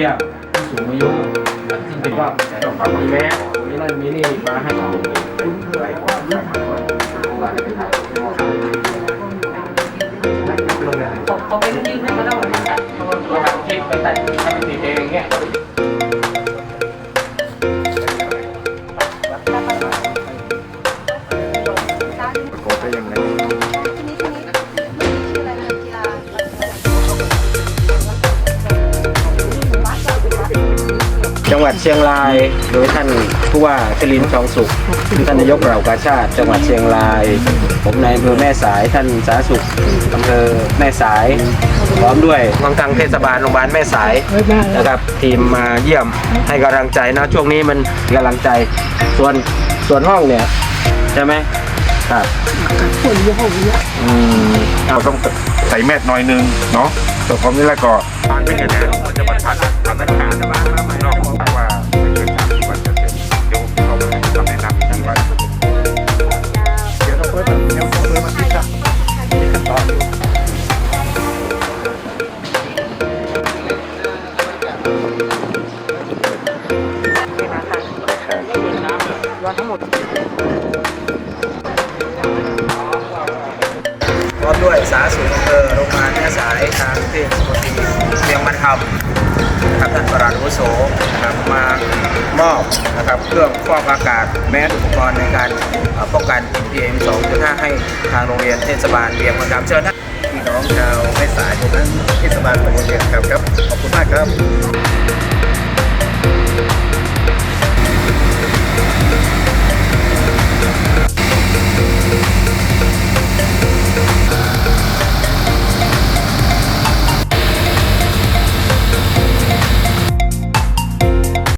ที่ยมผู้สูงอายุซึ่งเป็นก็มีแม่มีนั่นมีนี่มาให้เราเขาไม่ได้ยื่นให้มาได้หมดนะเราทำคลิปไปตัดทำเป็นสีเองอย่างเงี้ย งหวัดเชียงราย โดยท่านผู้ว่าชลินทองสุข ท่านนายกเหล่ากาชาติ จังหวัดเชียงราย ผมนายอำเภอแม่สาย ท่านสาธารณสุขอำเภอแม่สาย พร้อมด้วยทางทางเทศบาลโรงพยาบาลแม่สายนะครับทีมมาเยี่ยมให้กำลังใจนะช่วงนี้มันกำลังใจส่วนส่วนห้องเนี่ยใช่ไหมครับอืมเราต้องใส่แมสหน่อยนึงเนาะแต่พร้อมนี้แล้วก็ทางเป็นยังไงมันจ พร้อมด้วยสาธารณสุขอำเภอโรงพยาบาลแม่สายทางเทศมนตรีเชียงมันคำนะครับท่านประหลัดวุโสนะครับมามอบนะครับเครื่องฟอกอากาศแมสอุปกรณ์ในการเอ่อป้องกัน PM 2.5 ให้ทางโรงเรียนเทศบาลเวียงมันคำเชิญท่าน พี่น้องชาวแม่สายรวมทั้งเทศบาลตำบลเวียงครับครับ ขอบคุณมากครับ